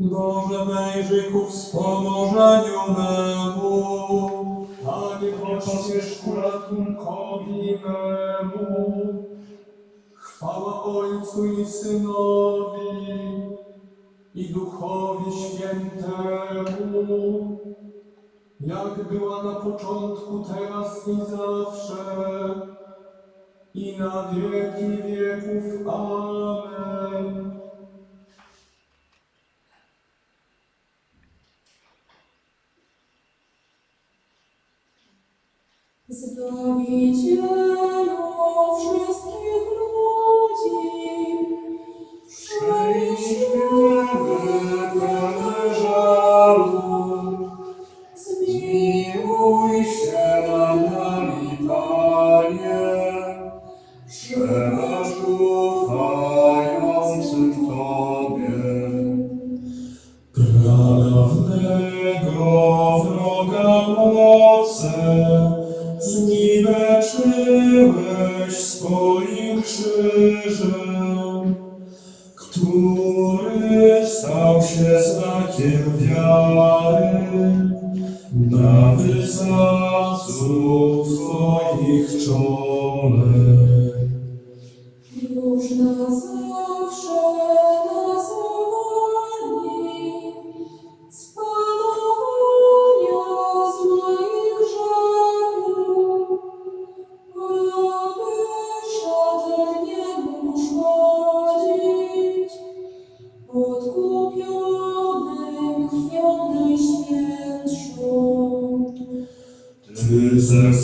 Boże, wejrzyj ku wspomożeniu memu. Panie, pośpiesz ku ratunkowi memu. Chwała Ojcu i Synowi i Duchowi Świętemu, jak była na początku, teraz i zawsze, i na wieki wieków. Amen. Zbawicielu wszystkich ludzi, zniweczyłeś swoim krzyżem, który stał się znakiem wiary na wyznaców Twoich czole. już na Ty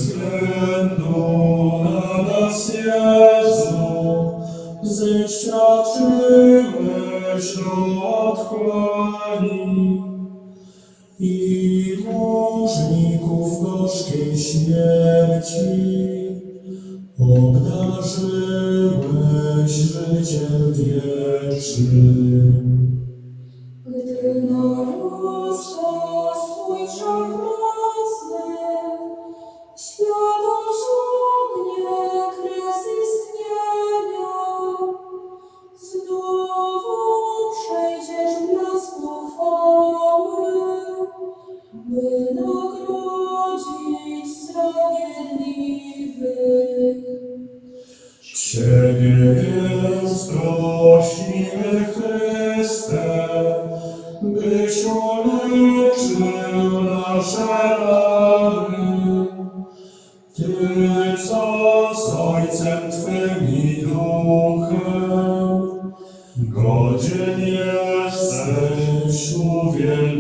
jesteś uwielbienia.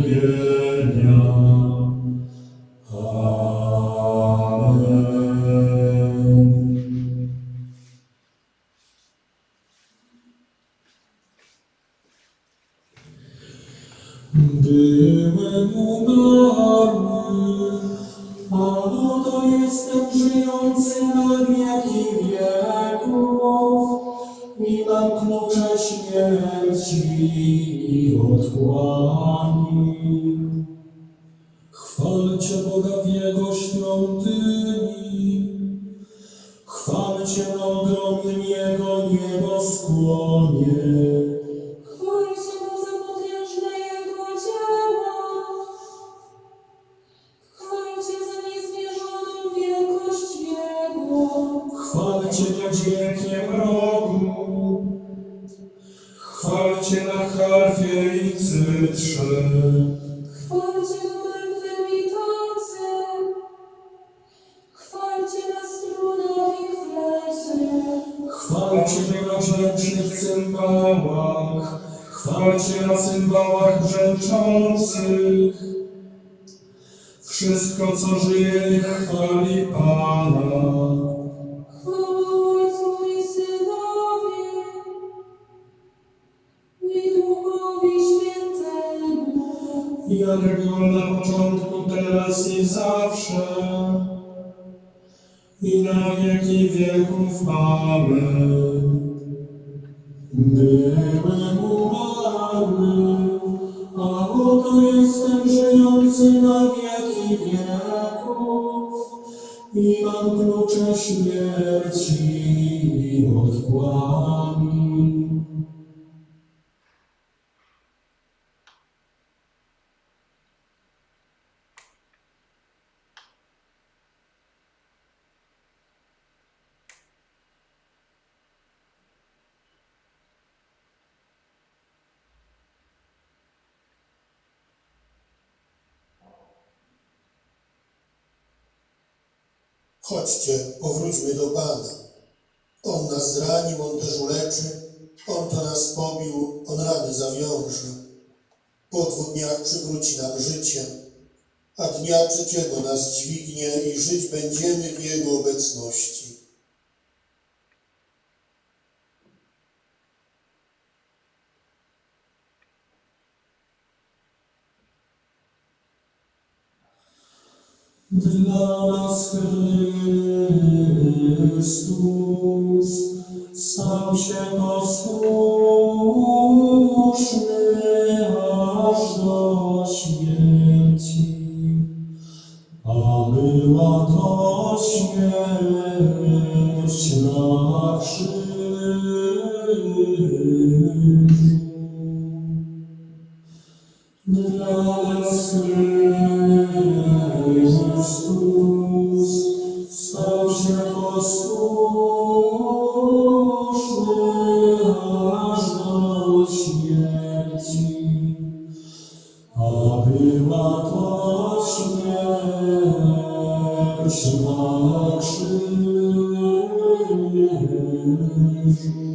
Na ogromnym Jego nieboskłonie. Chwalcie chwalcie na cymbałach brzęczących. Wszystko, co żyje, chwali Pana. Jak było na początku, teraz i zawsze, i na wieki wieków. Amen. I mam klucze śmierci i otchłani. Chodźcie, powróćmy do Pana. On nas zranił, On też uleczy, On to nas pobił, On rany zawiąże. Po dwóch dniach przywróci nam życie, a dnia trzeciego nas dźwignie i żyć będziemy w Jego obecności. Dla nas Chrystus stał się posłuszny aż do śmierci, a była to śmierć na krzyżu. Dla nas Chrystus krzyżu.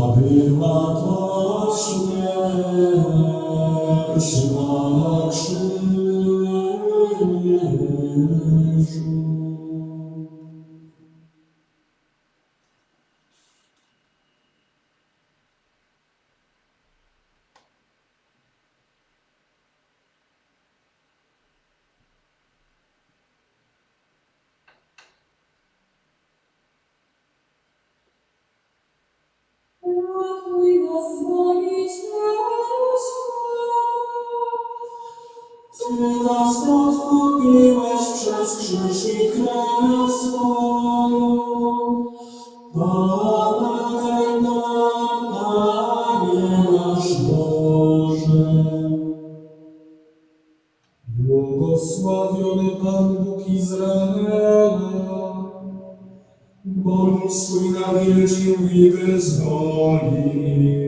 Była to śmierć na krzyżu. Ty nas odkupiłeś przez krzyż i krew swoją. Pomagaj nam, Panie nasz Boże. Błogosławiony Pan Bóg Izraela, Bo swój nawiedził i wyzwolił.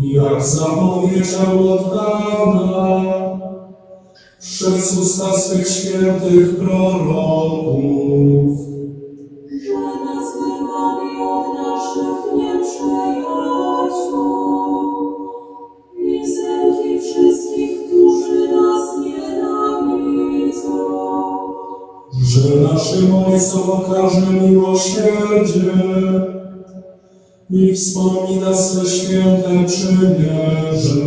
Jak zapowiedział od dawna, przez usta swych świętych proroków. że nas wybawi od naszych nieprzyjaciół i z ręki wszystkich, którzy nas nienawidzą. że naszym Ojcom okaże miłosierdzie i wspomni na swe święte przymierze.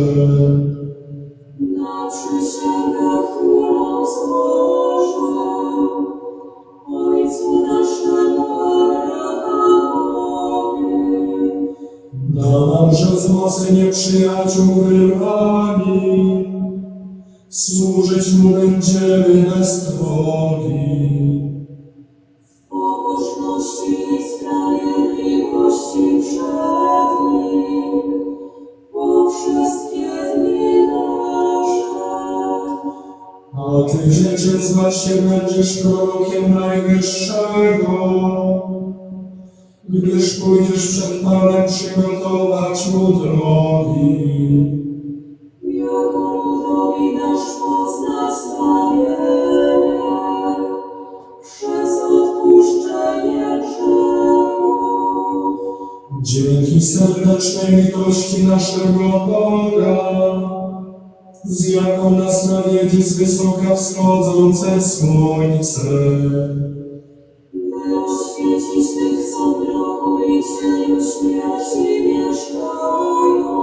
Na przysięgę, którą złożył Ojcu naszemu Abrahamowi. Nam, że z mocy nieprzyjaciół wyrwani, służyć Mu będziemy bez trwogi. Się będziesz prorokiem Najwyższego, gdyż pójdziesz przed Panem przygotować Mu drogi. Jako ludowi dasz moc na zbawienie, przez odpuszczenie grzechów. Dzięki serdecznej litości naszego z jaką nas nawiedzi z wysoka wschodzące słońce. By oświecić tych, co mroku i cieniu śmierci mieszkają,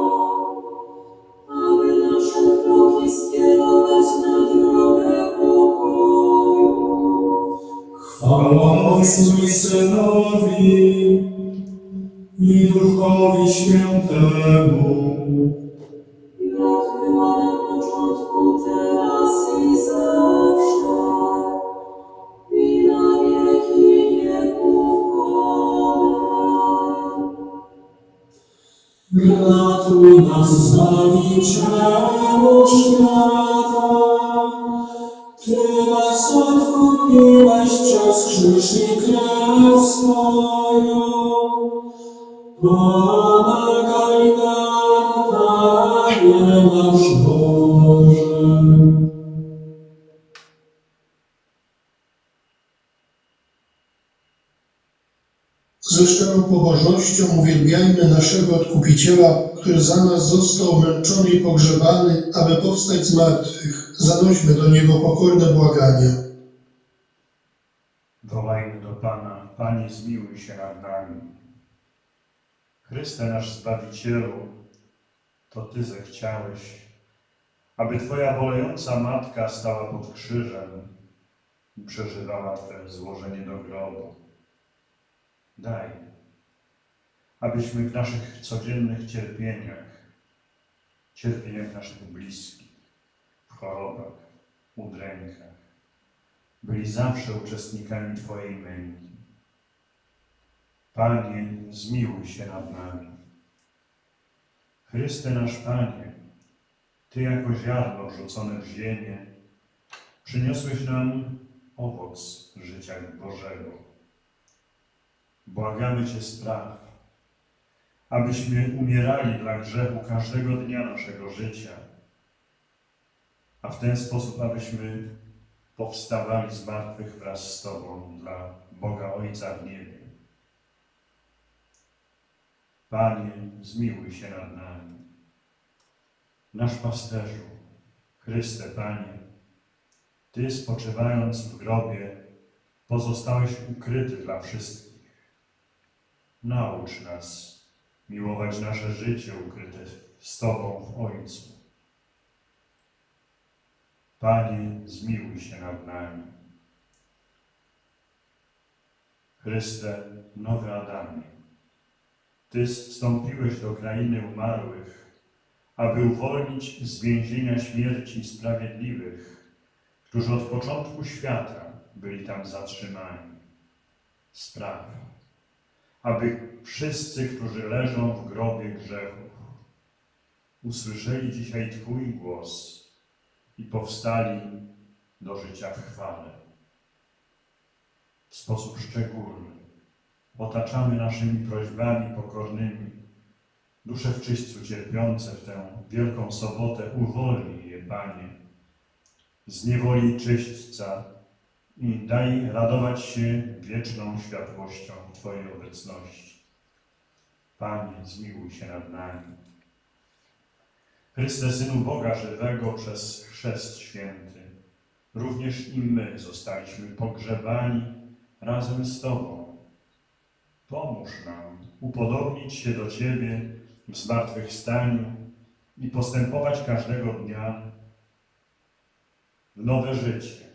aby nasze kroki skierować na drogę pokoju. Chwała Ojcu i Synowi i Duchowi Świętemu, Zbawicielu świata. Ty nas odkupiłeś przez krzyż i krew swoją. Pomagaj nam, Panie nasz Boże. Pobożnością uwielbiajmy naszego Odkupiciela, który za nas został męczony i pogrzebany, aby powstać z martwych. Zanośmy do Niego pokorne błagania. Wołajmy do Pana, Panie zmiłuj się nad nami. Chryste nasz Zbawicielu, to Ty zechciałeś, aby Twoja bolejąca Matka stała pod krzyżem i przeżywała Twe złożenie do grobu. Daj, abyśmy w naszych codziennych cierpieniach, cierpieniach naszych bliskich, w chorobach, udrękach, byli zawsze uczestnikami Twojej męki. Panie, zmiłuj się nad nami. Chryste nasz Panie, Ty jako ziarno rzucone w ziemię, przyniosłeś nam owoc życia Bożego. Błagamy Cię spraw, abyśmy umierali dla grzechu każdego dnia naszego życia, a w ten sposób, abyśmy powstawali z martwych wraz z Tobą dla Boga Ojca w niebie. Panie, zmiłuj się nad nami. Nasz pasterzu, Chryste Panie, Ty spoczywając w grobie, pozostałeś ukryty dla wszystkich. Naucz nas miłować nasze życie ukryte z Tobą w Ojcu. Panie, zmiłuj się nad nami. Chryste, nowy Adamie, Ty zstąpiłeś do krainy umarłych, aby uwolnić z więzienia śmierci sprawiedliwych, którzy od początku świata byli tam zatrzymani. Spraw, aby wszyscy, którzy leżą w grobie grzechów, usłyszeli dzisiaj Twój głos i powstali do życia w chwale. W sposób szczególny otaczamy naszymi prośbami pokornymi dusze w czyśćcu cierpiące w tę wielką sobotę. Uwolnij je, Panie, z niewoli czyśćca i daj radować się wieczną światłością Twojej obecności. Panie, zmiłuj się nad nami. Chryste, Synu Boga żywego przez chrzest święty, również i my zostaliśmy pogrzebani razem z Tobą. Pomóż nam upodobnić się do Ciebie w zmartwychwstaniu i postępować każdego dnia w nowe życie.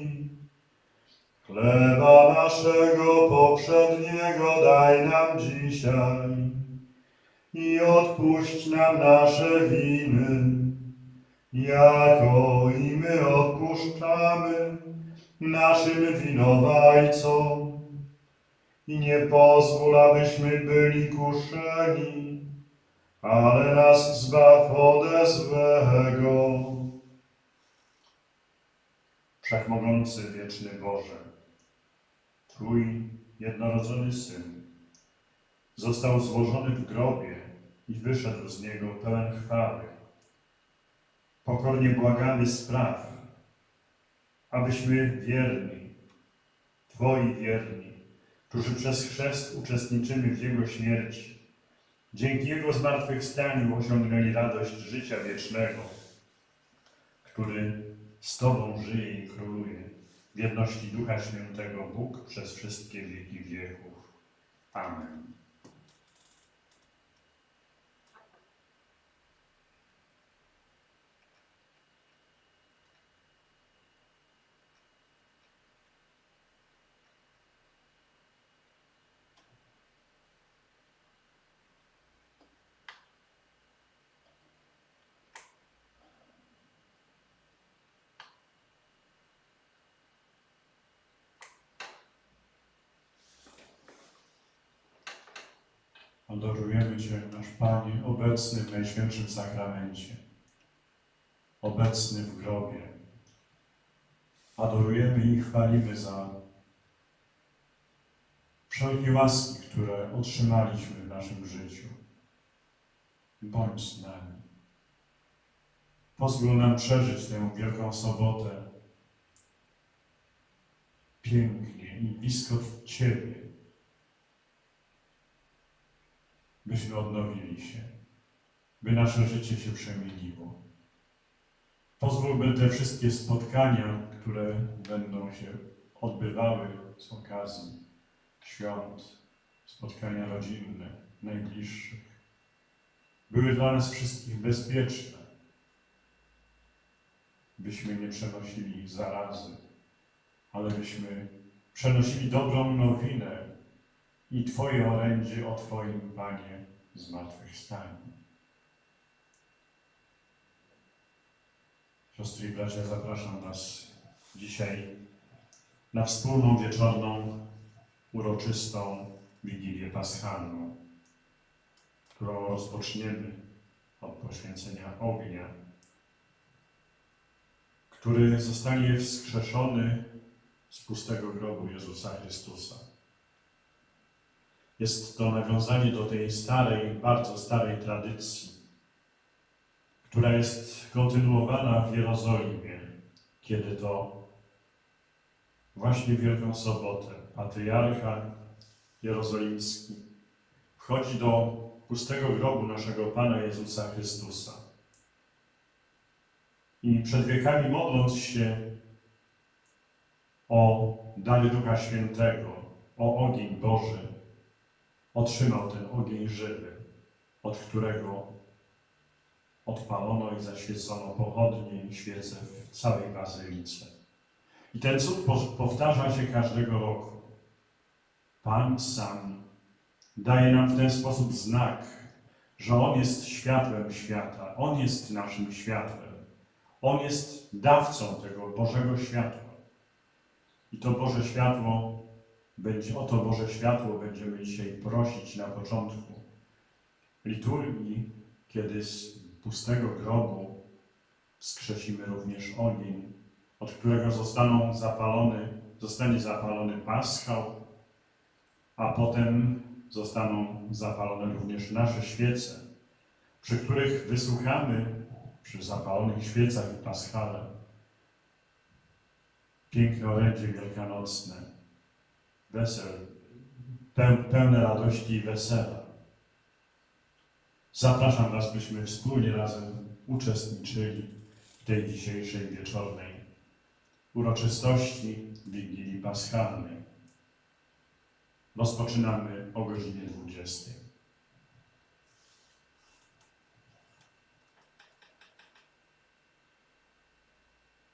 Chleba naszego poprzedniego daj nam dzisiaj i odpuść nam nasze winy, jako i my odpuszczamy naszym winowajcom. I nie pozwól, abyśmy byli kuszeni, ale nas zbaw ode złego. Wszechmogący, wieczny Boże, Twój jednorodzony Syn. Został złożony w grobie i wyszedł z niego pełen chwały. Pokornie błagamy spraw, abyśmy wierni, Twoi wierni, którzy przez chrzest uczestniczymy w Jego śmierci, dzięki Jego zmartwychwstaniu osiągnęli radość życia wiecznego, który z Tobą żyje i króluje w jedności Ducha Świętego Bóg przez wszystkie wieki wieków. Amen. Adorujemy Cię, nasz Panie, obecny w Najświętszym Sakramencie, obecny w grobie. Adorujemy i chwalimy za wszelkie łaski, które otrzymaliśmy w naszym życiu. Bądź z nami. Pozwól nam przeżyć tę Wielką Sobotę pięknie i blisko Ciebie byśmy odnowili się, by nasze życie się przemieniło. Pozwól, by te wszystkie spotkania, które będą się odbywały z okazji świąt, spotkania rodzinne, najbliższych, były dla nas wszystkich bezpieczne, byśmy nie przenosili zarazy, ale byśmy przenosili dobrą nowinę i Twoje orędzie o Twoim Panie zmartwychwstaniu. Siostry i bracia, zapraszam Was dzisiaj na wspólną wieczorną, uroczystą Wigilię Paschalną, którą rozpoczniemy od poświęcenia ognia, który zostanie wskrzeszony z pustego grobu Jezusa Chrystusa. Jest to nawiązanie do tej starej, bardzo starej tradycji, która jest kontynuowana w Jerozolimie, kiedy to właśnie w Wielką Sobotę patriarcha jerozolimski wchodzi do pustego grobu naszego Pana Jezusa Chrystusa. I przed wiekami modląc się o dary Ducha Świętego, o ogień Boży, otrzymał ten ogień żywy, od którego odpalono i zaświecono pochodnie i świece w całej bazylice. I ten cud po- powtarza się każdego roku. Pan sam daje nam w ten sposób znak, że On jest światłem świata, On jest naszym światłem, On jest dawcą tego Bożego światła. I to Boże światło będzie, o to Boże światło będziemy dzisiaj prosić na początku liturgii, kiedy z pustego grobu wskrzesimy również ogień, od którego zostaną zapalony, zostanie zapalony paschał, a potem zostaną zapalone również nasze świece, przy których wysłuchamy przy zapalonych świecach i paschale. Piękne orędzie wielkanocne, wesel, peł- pełne radości i wesela. Zapraszam Was, byśmy wspólnie razem uczestniczyli w tej dzisiejszej wieczornej uroczystości Wigilii Paschalnej. Rozpoczynamy o godzinie 20.